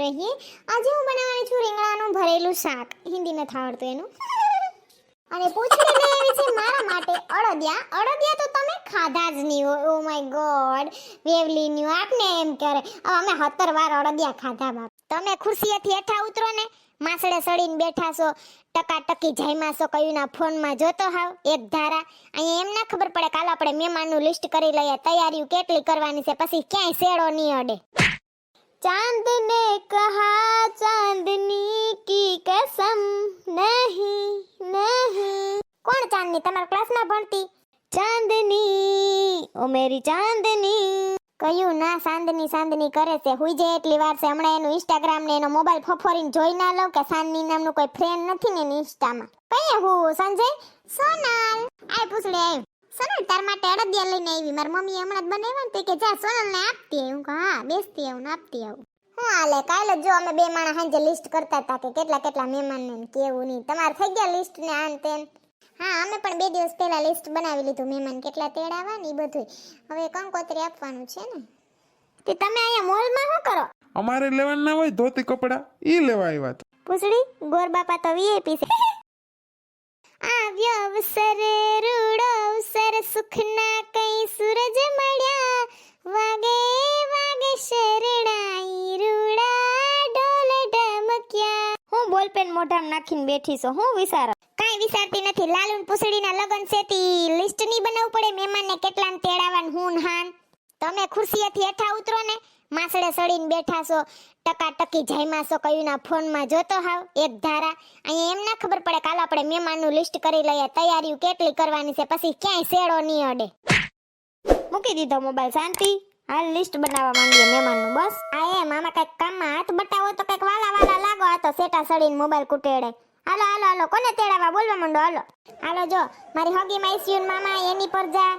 રહીએ. આજે હું બનાવવાની છું રીંગણાનું ભરેલું શાક. હિન્દી નથી આવડતું એનું. અને પૂછડી આવી છે મારા માટે અડદિયા. અડદિયા તો તમે ખાધા જ નહીં હોય. ઓ માય ગોડ વેવલી ન્યુ, આપને એમ કરે. અમે સત્તર વાર અડદિયા ખાધા બાપ. તમે ખુરશીએથી હેઠા ઉતરો ને માસડે સડીને બેઠા છો ટકા ટકી જાયમાં છો કયું ના ફોનમાં જોતો હાવ, એક ધારા. અહીંયા એમ ના ખબર પડે કાલ આપણે મહેમાનનું લિસ્ટ કરી લઈએ, તૈયારીઓ કેટલી કરવાની છે, પછી ક્યાંય શેડો નહીં અડે. चांद ने कहा चांदनी की कसम नहीं नहीं કોણ ચાંદની તમારા ક્લાસમાં ભણતી ચાંદની ઓ મેરી ચાંદની કયું ના ચાંદની ચાંદની કરે છે હુઈ જાય એટલી વાર છે હમણાં એનું ઇન્સ્ટાગ્રામ ને એનો મોબાઈલ ફફોરીને જોઈ ના લઉં કે ચાંદની નામનું કોઈ ફ્રેન્ડ નથી ને એની ઇન્સ્ટામાં કઈ હું સંજય સોનલ આય પૂછડી આય સોનલ તાર માટે અડદિયા લઈને આવી. મારી મમ્મી હમણાં જ બનાવ્યા ને તે કે જા સોનલ ને આપતી આવું. હું હા બેસતી આવું ને આપતી આવું. હું હાલે કાલે જો અમે બે માણસ સાંજે લિસ્ટ કરતા હતા કે કેટલા કેટલા મહેમાન ને કેવું નહીં તમારે થઈ ગયા લિસ્ટ ને આન તેન હા અમે પણ બે દિવસ પહેલા લિસ્ટ બનાવી લીધું મહેમાન કેટલા તેડાવા ને એ બધું હવે કંકોત્રી આપવાનું છે ને. તે તમે અહીંયા મોલમાં શું કરો? અમારે લેવાના હોય ધોતી કપડા ઈ લેવા આવ્યા પૂછડી ગોર બાપા તો વીઆઈપી છે. આવ્યો અવસર રૂડો અવસર સુખના કઈ સૂરજ મળ્યા? વાગે વાગે શરણાઈ રૂડા ઢોલ ઢમક્યા. હું બોલપેન મોઢામ નાખીને બેઠી છું હું વિચારો? કાઈ વિચારતી નથી લાલુન પૂસડીના લગન સેતી લિસ્ટની બનાવવું પડે મહેમાનને કેટલાને તેડાવાન હું હાન. તમે ખુરશીએથી હેઠા ઉતરો ને માસડે સડીને બેઠા છો ટકા ટકી જાયમાં છો કયું ના ફોનમાં જોતો હાવ, એક ધારા. અહીંયા એમ ના ખબર પડે કાલ આપણે મહેમાનનું લિસ્ટ કરી લઈએ, તૈયારીઓ કેટલી કરવાની છે, પછી ક્યાંય શેડો નહીં અડે. મૂકી દીધો મોબાઈલ શાંતિ. હાલ લિસ્ટ બનાવવા માંડીએ મહેમાનનું, બસ. આ એમ, આમાં કંઈક કામમાં હાથ બટાવો તો કંઈક વાલા વાલા લાગો, આ તો સેટા સડીને મોબાઈલ કુટેડે. હાલો હાલો હાલો, કોને તેડાવા બોલવા માંડો, હાલો. હાલો, જો, મારી હગી માઈસ્યુન મામા, એની પર જા.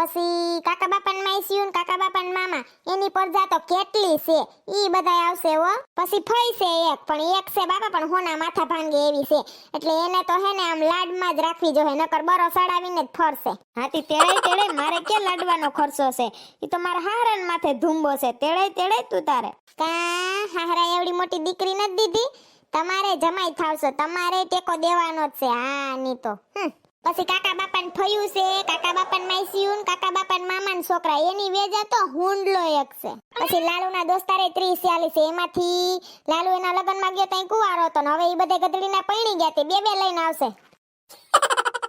પછી કાકા બાપા ને માઈસ્યુન કાકા બાપા ને મામા એની પરજા તો કેટલી છે ઈ બધાય આવશે હો. પછી ફઈ છે એક પણ એક છે બાપા પણ હોના માથા ભાંગે એવી છે. એટલે એને તો હે ને આમ લાડમાં જ રાખવી જોઈએ નકર બરો સડાવીને જ ફરશે. હાથી તેડે તેડાય મારે કે લાડવાનો ખર્ચો છે? ઈ તો મારા હાહરાન માથે ધૂંબો છે. તેળે તેળે તું તારે. કા? હારા એવડી મોટી દીકરી નથી દીધી? તમારે જમાઈ થાવશો. તમારે ટેકો દેવાનો જ છે. હા ની તો. હમ. પછી કાકા બાપા ને ફયું છે, કાકા બાપા ને માઈસીયું કાકા મામા ને છોકરા. એની વેજા તો હુંડલો એક છે. પછી લાલુ ના દોસ્તારે ત્રીસ ચાલીસ છે. એમાંથી લાલુ એના લગ્નમાં ગયો ત્યાં કુવારો હતો હવે એ બધે ગધડી ના પૈણી ગયા તે બે બે લઈને આવશે.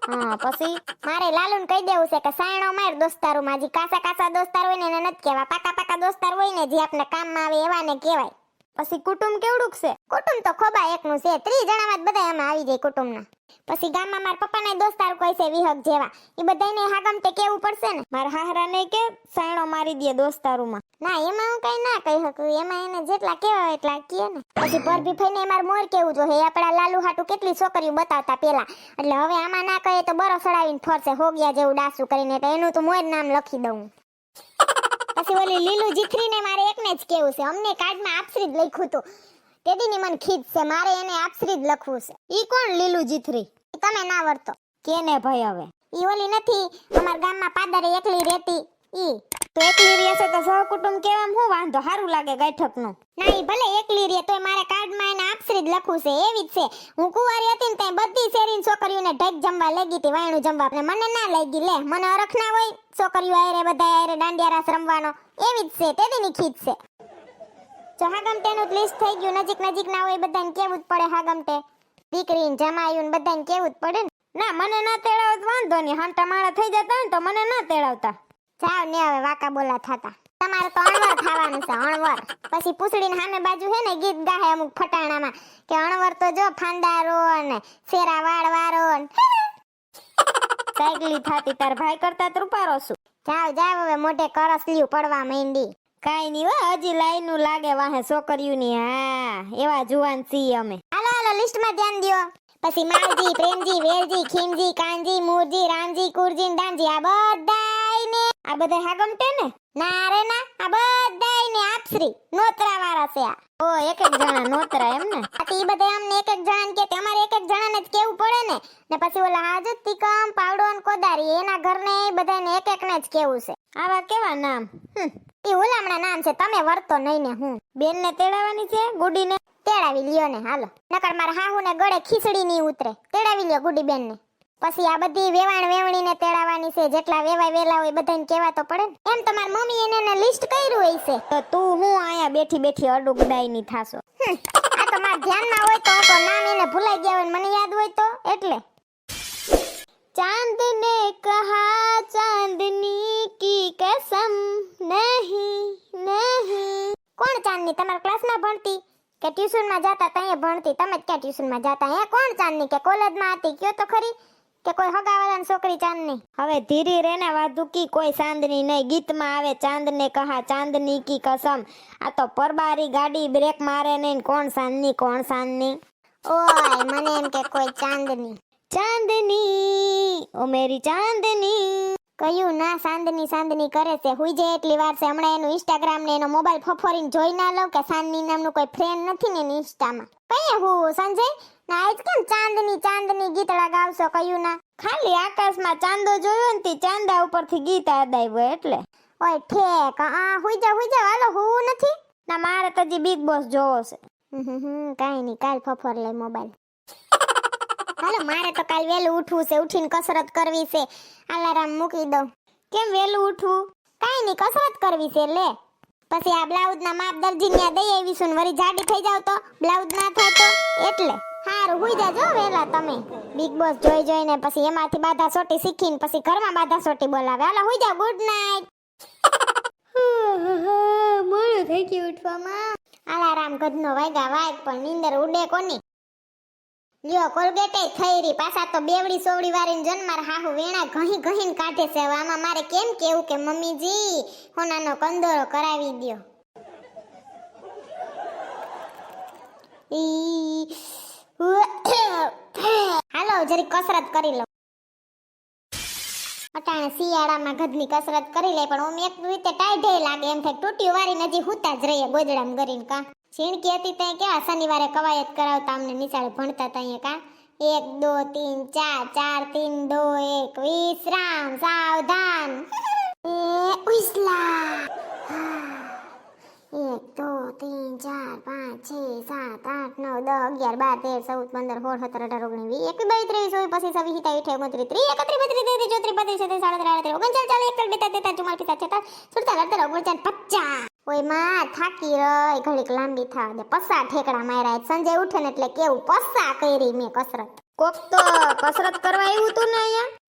હા, પછી મારે લાલુ ને કહી દેવું છે કે સાયણો માર દોસ્તારો માં જી કાસા કાસા દોસ્તાર હોય ને એને નથી કહેવા. પાકા પાકા દોસ્તાર હોય ને જે આપણે કામમાં આવે એવા ને કહેવાય. પછી કુટુંબ કેવડુંક છે? કુટુંબ તો ખોબા એકનું છે. ત્રીસ જણામાં જ બધા એમાં આવી જાય કુટુંબના. પછી ગામમાં મારા પપ્પાના દોસ્તાર કોઈ છે, વિહક જેવા. એ બધાને હાગમ તે કેવું પડશે ને? મારા હાહરાને કે સાયણો મારી દે દોસ્તારોમાં. ના, એમાં હું કઈ ના કહી શકું. એમાં એને જેટલા કેવા એટલા કીએ ને. પછી પરભી ફઈને માર મોર કેવું જોઈએ? આપણા લાલુ હાટુ કેટલી છોકરીઓ બતાવતા પેલા. એટલે હવે આમાં ના કહે તો બરો સડાવીને ફરશે હોગિયા જેવું ડાસુ કરીને. એનું તો મોર નામ લખી દઉં. પછી ઓલી લીલુ જીખરીને મારે એકને જ કેવું છે. અમને કાર્ડમાં આપશ્રી જ લખ્યું હતું. તેદીની મને ખીજ છે. મારે એને આપશ્રી જ લખવું છે. ઈ કોણ લીલુ જીથરી તમે ના વર્તો. કેને ભાઈ હવે? ઈ ઓલી નથી. અમાર ગામમાં પાદરે એકલી રહેતી. ઈ તો એકલી રહે છે તો સહકુટુંબ કેવામ હું વાંધો? સારું લાગે ગૈઠકનું. ના, ઈ ભલે એકલી રહે તોય મારે કાર્ડમાં એને આપશ્રી જ લખવું છે, એવી જ છે. હું કુંવારી હતી ને ત્યાં બધી શેરીની છોકરીઓને ઢેક જમવા લઈ ગઈ હતી, વાયણું જમવા. ને મને ના લઈ ગઈ, લે, મને અરખ ના હોય, છોકરીઓ આયરે બધા આયરે દાંડિયા રાસ રમવાનો. એવી જ છે, તેની ખીચ છે. જો હાગમટેનું લિસ્ટ થઈ ગયું, નજીક નજીક ના હોય બધાને કેવું જ પડે હાગમટે દીકરીને જમાયું બધાને કેવું જ પડે ને. ના, મને ના તેડાવત, વાંધો નહીં. હાંટા માળા થઈ જતા ને તો મને ના તેડાવતા. જાવ ને હવે વાકા બોલા થાતા. તમારે તો અણવર ખાવાનું છે અણવર પછી પૂછડીને સામે બાજુ હે ને ગીત ગાહે અમુક ફટાણામાં કે અણવર તો જો ફાંદારો ને ફેરા વાળવારો સાયકલી થાતી તાર ભાઈ કરતા ત્રુપારો છું જાવ જાવ હવે મોઢે કરસલિયું પડવા માંડી. કાઈ નહીં હોય હજી લાઈનું લાગે વાહે છોકરીઓની, હા, એવા જુવાન છીએ અમે. હાલો હાલો, લિસ્ટમાં ધ્યાન દો પછી માવજી પ્રેમજી, વેલજી, ખીમજી, કાનજી, મૂરજી, રામજી કુરજી દાનજી, આ બધાયને આ બધા હાગમટે ને? ના રે ના, આ બધાયને આપશ્રી નોતરા વાળા છે આ. ઓ એક એક જણા નોતરા એમ ને? આ તો ઈ બધા અમને એક એક જણા કે તમારે એક એક જણાને જ કેવું પડે ને? ને પછી ઓલા હાજત તિકમ, પાવડો ને કોદારી, એના ઘરને બધાને એક એક ને જ કેવું છે. આવા કેવા નામ? હમ. એ હુલામણા નામ છે, તમે વર્તો નહીં ને હું. બેનને તેડાવવાની છે, ગુડીને? તેડાવી લ્યો ને, હાલો. નકર મારા હાહુ ને ગળે ખીચડી ની ઉતરે. તેડાવી લ્યો ગુડી બેન ને પછી આ બધી વેવાણ વેવણીને તેડાવવાની છે જેટલા વેવાય વેલા હોય બધાને કહેવા તો પડે ને એમ તમારી મમ્મી એને એને લિસ્ટ કર્યું હોય છે તો તું હું અહીંયા બેઠી બેઠી અડુગડાઈ ની થાશો હમ, આ તો મારા ધ્યાનમાં હોય તો હું તો નામ એને ભૂલાઈ ગયા હોય ને મને યાદ હોય તો એટલે चांद ने कहा चांदनी की कसम नहीं नहीं કોણ ચાંદની તમારા ક્લાસમાં ભણતી કે ટ્યુશનમાં જાતા ત્યાં ભણતી તમે જ ક્યાં ટ્યુશનમાં જાતા હે કોણ ચાંદની કે કોલેજમાં હતી કયો તો ખરી કે કોઈ હગાવાળાની છોકરી ચાંદની? હવે ધીરી રેને વાદુકી કોઈ ચાંદની નહીં. ગીતમાં આવે ચાંદ ને કહા ચાંદની કી કસમ. આ તો પરબારી ગાડી બ્રેક મારે નહીં કોણ ચાંદની કોણ ચાંદની ઓય મને એમ કે કોઈ ચાંદની. ચાંદની ઓ મેરી ચાંદની. કયું ના સાંદની સાંદની કરે છે. હુઈ જાય એટલી વાર છે. હમણાં એનું ઇન્સ્ટાગ્રામ ને એનો મોબાઈલ ફફોરીને જોઈ ના લઉં કે સાંદની નામનું કોઈ ફ્રેન્ડ નથી ને એની ઇન્સ્ટામાં કઈ હું સંજય? આજ કેમ ચાંદની ચાંદની ગીતડા ગાવશો કયું ના ખાલી આકાશમાં ચાંદો જોયો ને તે ચાંદા ઉપરથી ગીત અદાવ્યો એટલે. ઓય ઠેક આ હુઈ જા હુઈ જા હાલો, હું નથી? ના, મારે તો હજી બિગ બોસ જોવો છે. કાંઈ નહીં, કાલ ફફર લે મોબાઈલ. હાલો, મારે તો કાલ વહેલું ઉઠવું છે, ઉઠીને કસરત કરવી છે. અલાર્મ મૂકી દઉં. કેમ વહેલું ઉઠવું? કાંઈ નહીં, કસરત કરવી છે, લે. પછી આ બ્લાઉઝ ના માપ દર્જી ને દઈ આવીશું ને વળી જાડી થઈ જાવ તો. બ્લાઉઝ ના થાય તો, એટલે. હારું હુઈ જાજો વેલા તમે. બિગ બોસ જોઈ જોઈને પછી એમાંથી બાધા સોટી શીખીને પછી ઘરમાં બાધા સોટી બોલાવે. હાલો હુઈ જાઓ ગુડ નાઇટ મોડું થઈ ગયું ઉઠવામાં. અલારામ ગધનો વાગ્યા વાગ પણ નીંદર ઉડે કોની? લ્યો કોલગેટે થઈ રહી પાછા તો બેવડી સોવડી વારીને જન્માર હાહુ વેણા ઘહી ઘહીને કાઢે છે. આમાં મારે કેમ કેવું કે મમ્મીજી હોનાનો કંદોરો કરાવી દ્યો. ઈ હાલો જરી કસરત કરી લો અટાણે શિયાળામાં ગધની કસરત કરી લે, પણ ઓમ એક રીતે ટાઈઢે લાગે. એમ થાય, તૂટ્યું વારી નજી હુતા જ રહીએ, ગોદડામાં કરીને કા. છીણકી હતી ત્યાં કેવા, શનિવારે કવાયત કરાવતા, અમને નિશાળે ભણતા હતા અહીંયા કા. એક, દો, તીન, ચાર ચાર, તીન, દો, એક વિશ્રામ સાવધાન. એ, ઉસલા. એક ત્રણ, ચાર, પાંચ, છ, સાત, આઠ, નવ, દસ, અગિયાર, બાર, તેર, ચૌદ, પંદર, સોળ, સત્તર, અઢાર, ઓગણીસ, વીસ, એકવીસ, ત્રેવીસ, ચોવીસ, પચીસ, છવ્વીસ સત્તાવીસ અઠ્યાવીસ, ઓગણત્રીસ, ત્રીસ, એકત્રીસ બત્રીસ તેત્રીસ ચોત્રીસ, પાંત્રીસ, છત્રીસ, સાડત્રીસ આડત્રીસ ઓગણચાલીસ, ચાલીસ, એકતાલીસ, બેતાલીસ, તેતાલીસ ચુમ્માલીસ પિસ્તાલીસ છેતાલીસ સુડતાલીસ, અડતાલીસ ઓગણચાલીસ, પચાસ. ઓયમાં, થાકી રહી ઘડીક લાંબી થાવ દે. પસ્સા ઠેકડા માર્યા સંજય ઉઠે ને એટલે કેવું? પસ્સા કરી મેં કસરત. કોક તો કસરત કરવા આવ્યું તું ને અહીંયા?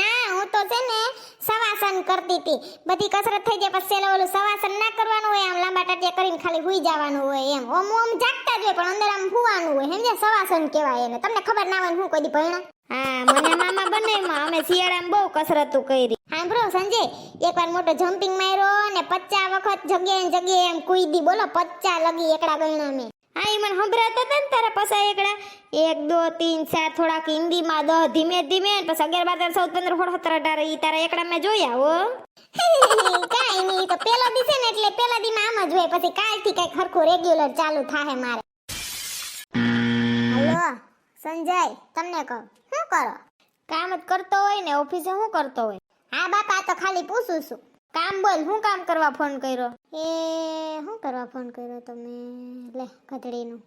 ના હું તો છે ને સવાસન કરતી હતી. બધી કસરત થઈ જાય પછી ઓલું સવાસન ના કરવાનું હોય આમ લાંબા ટાટિયા કરીને ખાલી હુઈ જવાનું હોય એમ. ઓમ ઓમ જાગતા જ હોય પણ અંદર આમ હુવાનું હોય. સમજે સવાસન કહેવાય એને. તમને ખબર ના હોય હું કોઈ દી ભણ્યા? હા મને મામા બનાવ્યું અમે શિયાળામાં બહુ કસરતું કરી. સાંભળો સંજય. એકવાર મોટો જમ્પિંગ માર્યો ને પચ્ચા વખત જગ્યાએ જગ્યાએ એમ કૂદી બોલો પચ્ચા લગી એકડા ગણ્યા મેં હા એ મને સંભળાતા હતા ને તારા પસા એકડા. એક, દો, તીન, ચાર, થોડાક હિન્દીમાં દસ ધીમે ધીમે પછી અગિયાર, બાર, તેર, ચૌદ, પંદર, સોળ, સત્તર, અઢાર, ઈ તારા એકડા મેં જોયા, હો. કાંઈ નહીં, તો પેલો દી છે ને એટલે પેલા દીમાં આમ જ હોય. પછી કાલથી કંઈક હરખું રેગ્યુલર ચાલુ થાહે મારે. હલો, સંજય, તમને કહું, શું કરો? કામ જ કરતો હોય ને, ઓફિસે શું કરતો હોય? હા, બાપા તો ખાલી પૂછું છું. કામ બોલ શું કામ કરવા ફોન કર્યો? એ શું કરવા ફોન કર્યો તમે લે, ખતડીનું.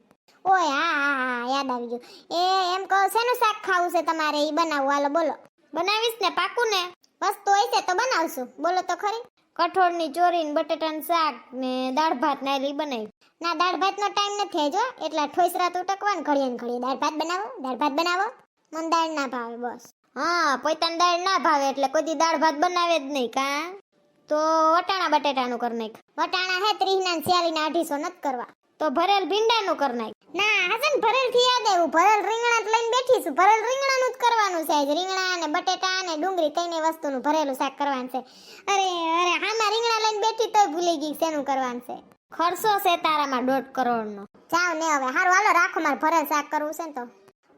ઓય, હા હા યાદ આવી ગયું. એ, એમ કહો, શેનું શાક ખાવું છે તમારે? એ બનાવવું હાલો, બોલો. બનાવીશ ને, પાકું ને? વસ્તુ હોય છે તો બનાવશું. બોલો તો ખરી. કઠોળની ચોરી ને બટેટાનું શાક ને દાળ ભાત ને ઈ બનાવી. ના, દાળ ભાતનો ટાઈમ નથી જો એટલા ઠોસરા તો ને ઘડીએ ને ઘડીએ. દાળ ભાત બનાવો, દાળ ભાત બનાવો. મને દાળ ના ભાવે, બસ. હા, પોતાની દાળ ના ભાવે, એટલે કોઈ દાળ ભાત બનાવે જ નહીં, કા? તો વટાણા બટેટાનું કરી નાખ. વટાણા હે ત્રીસ ના સિયાળી ના અઢીસો નથી કરવા. તો ભરેલ ભીંડાનું કરી નાખ. ના હસન ભરેલથી યાદ આવ્યું ભરેલ રીંગણા જ લઈને બેઠી છું. ભરેલ રીંગણાનું જ કરવાનું છે રીંગણા અને બટેટા અને ડુંગળી ત્રણેય વસ્તુનું ભરેલું શાક કરવાનું છે. અરે અરે હામાં રીંગણા લઈને બેઠી તોય ભૂલી ગઈ શેનું કરવાનું છે. ખર્ચો છે તારામાં દોઢ કરોડનો. જાવ ને હવે. હારું, હાલો, રાખો મારે ભરેલ શાક કરવું છે ને તો.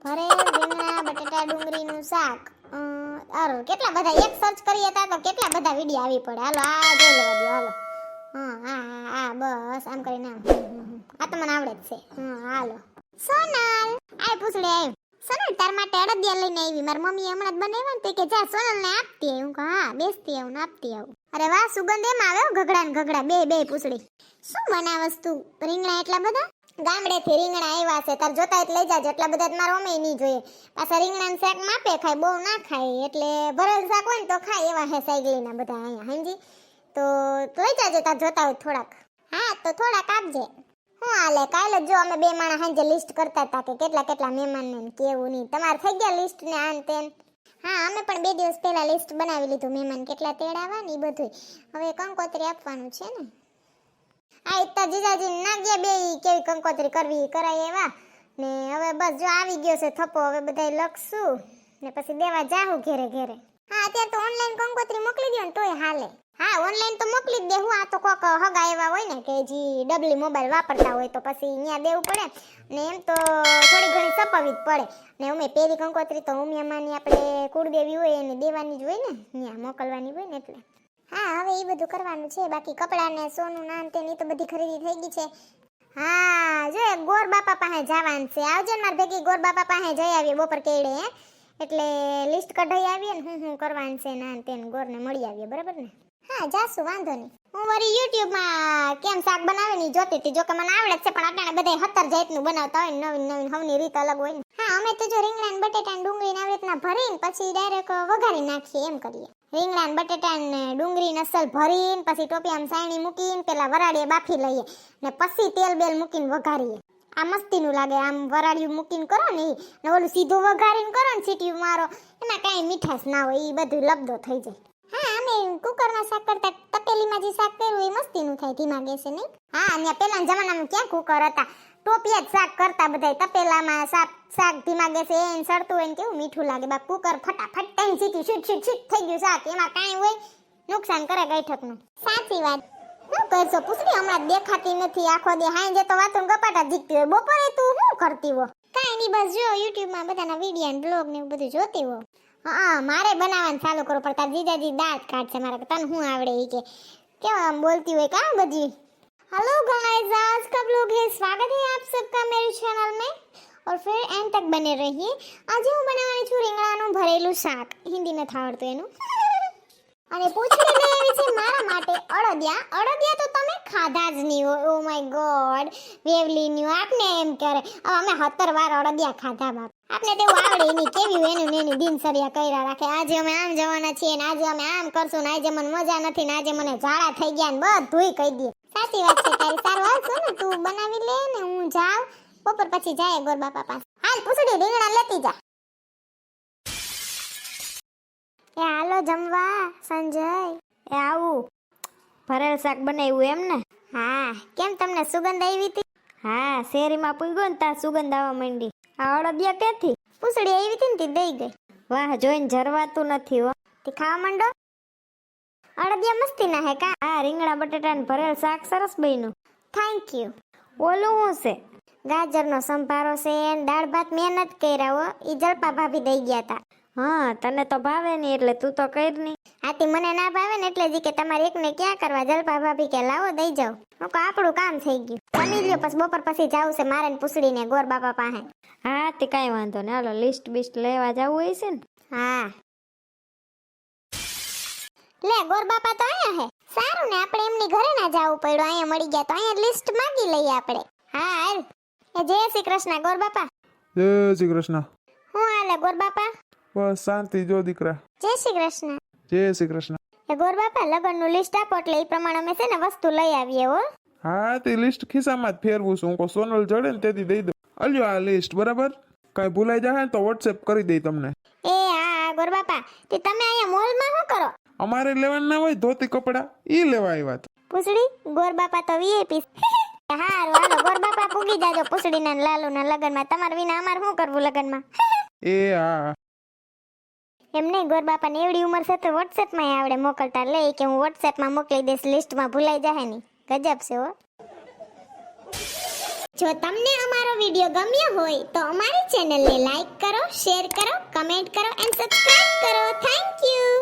ભરેલ રીંગણા, બટેટા, ડુંગળીનું શાક. અરે કેટલા બધા એક સર્ચ કરીએ તા કેટલા બધા વીડિયો આવી પડે? હાલો આ જોઈ લેવા દો હાલો. હા આ બસ આમ કરીને આમ. આ તો મને આવડે જ છે. હાલો. સોનલ આ પૂછડે આય સોનલ તાર માટે અડદિયા લઈને આવી મારી મમ્મી હમણાં જ બનાવ્યા ને તો કે જા સોનલને આપતી હું કે હા બેસતી આવું ને આપતી આવું. અરે વાહ સુગંધ એમ આવે હો, ગગડા ને ગગડા. બે બે પૂછડી. શું બનાવસ તું? રીંગણા એટલા બધા? ગામડેથી રીંગણા આવ્યા છે. તાર જોતા જ લઈ જાજો. એટલા બધા મારો અમે નહીં જોઈએ પાછા રીંગણાનું શાક માપે ખાય, બહુ ના ખાય. એટલે ભરેલ શાક હોય ને તો ખાય એવા હે સાયકલીના બધા અહીંયા. હાંજી? તો લઈ જાજો, તાર જોતા હોય થોડાક. હા, તો થોડાક આપજે. હું હાલે? કાલે જ અમે બે માણસ સાંજે લિસ્ટ કરતા હતા કે કેટલા કેટલા મહેમાન ને કેવું નહીં. તમારે થઈ ગયા લિસ્ટ ને આન તેન? હા, અમે પણ બે દિવસ પહેલા લિસ્ટ બનાવી લીધું. મહેમાન કેટલા તેડાવા ને એ બધું હવે કંકોત્રી આપવાનું છે ને. આ ઇત્તા જીજાજી ના ગયા બે કેવી કંકોત્રી કરવી કરાય એવા. ને હવે બસ જો આવી ગયો છે થપ્પો, હવે બધાય લખશું. ને પછી દેવા જાહું ઘેરે ઘેરે. હા, અત્યારે તો ઓનલાઈન કંકોત્રી મોકલી દો ને તોય હાલે. હા ઓનલાઈન તો મોકલી જ દેવું આ તો કોક હગા એવા હોય ને કે જે ડબલી મોબાઈલ વાપરતા હોય તો પછી અહીંયા દેવું પડે. ને એમ તો થોડી ઘણી સપાવી જ પડે. ને અમે પેરી કંકોત્રી તો ઉમિયામાંની આપણે કુળદેવી હોય એને દેવાની જ હોય ને અહીંયા મોકલવાની હોય ને એટલે. હા, હવે એ બધું કરવાનું છે. બાકી કપડાં ને સોનું નાન તે તો બધી ખરીદી થઈ ગઈ છે. હા, જો ગોર બાપા પાસે જવાનું છે. આવજે માર ભેગી ગોર બાપા પાસે જઈ આવીએ બપોર કેડે હે? એટલે લિસ્ટ કઢાઈ આવીએ ને હું હું કરવાનું છે નાન તેન ગોરને મળી આવીએ, બરાબર ને? હા, જાસુ, વાંધો નહીં. હું વળી યુટ્યુબમાં કેમ શાક બનાવે ની જોતી હતી? જો કે મને આવડે છે, પણ અટાણે બધા હતર જાતનું બનાવતા હોય ને નવીન નવીન, હવની રીત અલગ હોય હા, અમે તો જો રીંગણા ને બટેટા ડુંગળી ને આવી રીતના ભરીને પછી ડાયરેક્ટ વઘારી નાખીએ, એમ કરીએ. રીંગણા બટેટા ને ડુંગળી ને અસલ ભરીને પછી ટોપિયામાં સાયણી મૂકીને પેલા વરાળીએ બાફી લઈએ ને પછી તેલ બેલ મૂકીને વઘારીએ. આ મસ્તીનું લાગે, આમ વરાળિયું મૂકીને કરો ને ને ઓલું સીધું વઘારીને કરો ને સીટીયું મારો, એમાં કાંઈ મીઠાશ ના હોય એ બધું લબદો થઈ જાય. હા, અમે કુકરમાં શાક કરતા તપેલીમાં જે શાક કર્યું, એ મસ્તીનું થાય, ધીમા ગેસે નહીં? હા, અને પેલાના જમાનામાં ક્યાં કુકર હતા? ટોપિયા જ શાક કરતા બધાય તપેલામાં શાક શાક ધીમા ગેસે એને સડતું હોય ને કેવું મીઠું લાગે. બા કુકર ફટાફટ ટાઈમ સીટી શીટ શીટ શીટ થઈ ગયું શાક. એમાં કાંઈ હોય નુકસાન કરે ગઈઠકનું સાચી વાત. શું કરશો? પૂછડી હમણાં દેખાતી નથી. આખો દે હાંજે તો વાતો ગપાટા જીતતી હોય. બપોરે તું શું કરતી હો? કાંઈ નહીં બસ જો યુટ્યુબમાં બધાના વીડિયો ને બ્લોગ ને એવું બધું જોતી હો. હા મારે બનાવવાનું ચાલુ કરવું પડતા જીજાજી દાંત કાઢશે મારે તને શું આવડે એ કે. કેવા આમ બોલતી હોય કાં બધી? हेलो गाइस आज कब लोग हैं स्वागत है आप सबका मेरे चैनल में और फिर एंड तक बने रहिए આજે હું બનાવવાની છું રીંગણાનું ભરેલું શાક હિન્દી નથી આવડતું એનું અને પૂછડી લઈ આવી છે મારા માટે અડદિયા અડદિયા તો તમે ખાધા જ નહીં હોય ઓ માય ગોડ વેવલી ન્યુ આપને એમ કરે હવે અમે સત્તર વાર અડદિયા ખાધા બાપ આપને તેવું આવડે એની કેવી હોય એનું ને એની દિનચર્યા કર્યા રાખે આજે અમે આમ જવાના છીએ ને આજે અમે આમ કરશું ને આજે મને મજા નથી ને આજે મને ઝાડા થઈ ગયા ને બધુંય કહી દે સાચી વાત છે તારી, સારું હાલશો ને તું બનાવી લે ને હું જાઉં. બપોર પછી જાય ગોર બાપા પાસે. હાલ પૂછડી રીંગણા લેતી જા. એ હાલો જમવા, સંજય. એ આવું. ભરેલ શાક બનાવ્યું એમ ને? હા, કેમ તમને સુગંધ આવી હતી? હા, શેરીમાં પૂગ્યો ને તા સુગંધ આવવા માંડી. આ અડદિયા ક્યાંથી? પૂછડી આવી હતી ને તે દઈ ગઈ. વાહ, જોઈને જરવાતું નથી હો. તે ખાવા માંડો? અડદિયા મસ્તી ના હે કા? હા રીંગણા બટેટા ને ભરેલ શાક સરસ બન્યું. થેન્ક યુ ઓલું શું છે? ગાજરનો સંભારો છે ને દાળ ભાત મહેનત કર્યા હો ઈ જલપા ભાભી દઈ ગયા તા. હા તને તો ભાવે નહીં એટલે તું તો કર નહીં આથી મને ના ભાવે ને એટલે જી કે તમારે એકને ક્યાં કરવા? જલપા ભાભી કે લાવો દઈ જાઓ હું કહું આપણું કામ થઈ ગયું. જમી લ્યો પછી બપોર પછી જાવું છે મારે ને પૂછડીને ગોર બાપા પાસે. હા તે કાંઈ વાંધો ને. હાલો લિસ્ટ બિસ્ટ લેવા જવું હોય છે ને? હા. લે ગોરબાપા તો અહીંયા હે. સારું ને આપણે એમની ઘરે ના જવું પડ્યું. અહીંયા મળી ગયા તો અહીંયા લિસ્ટ માંગી લઈએ આપણે. હા હાલ. એ જય શ્રી કૃષ્ણ ગોરબાપા જય શ્રી કૃષ્ણ. હું હાલે ગોરબાપા બસ શાંતિ જો દીકરા. જય શ્રી કૃષ્ણ. જય શ્રી કૃષ્ણ. એ ગોરબાપા લગનનું લિસ્ટ આપો એટલે એ પ્રમાણે અમે છે ને વસ્તુ લઈ આવીએ હો. હા તે લિસ્ટ ખિસ્સામાં જ ફેરવું છું. હું કો સોનલ જડે ને તેથી દઈ દઉં. અલ્યો આ લિસ્ટ બરાબર? કાંઈ ભૂલાઈ જાય ને તો વોટ્સએપ કરી દઈ તમને. એ હા ગોરબાપા ગોર બાપા. તે તમે અહીંયા મોલમાં શું કરો? અમારે લેવાના ના હોય ધોતી કપડા ઈ લેવા આવ્યા હતા પૂછડી ગોર બાપા તો વીઆઈપી હારું હાલો ગોર બાપા પૂગી જાજો પૂછડીના ને લાલુના લગનમાં. તમારે વિના અમારે શું કરવું લગનમાં? એ હા. એમ નહીં ગોર બાપાને એવડી ઉંમર છે તો વોટ્સએપમાં આવડે મોકલતા લે કે હું વોટ્સએપમાં મોકલી દઈશ લિસ્ટમાં ભૂલાઈ જાય નહીં ગજબ છે હો. જો તમને અમારો વીડિયો ગમ્યો હોય તો અમારી ચેનલને લાઈક કરો શેર કરો કમેન્ટ કરો એન્ડ સબસ્ક્રાઇબ કરો. Thank you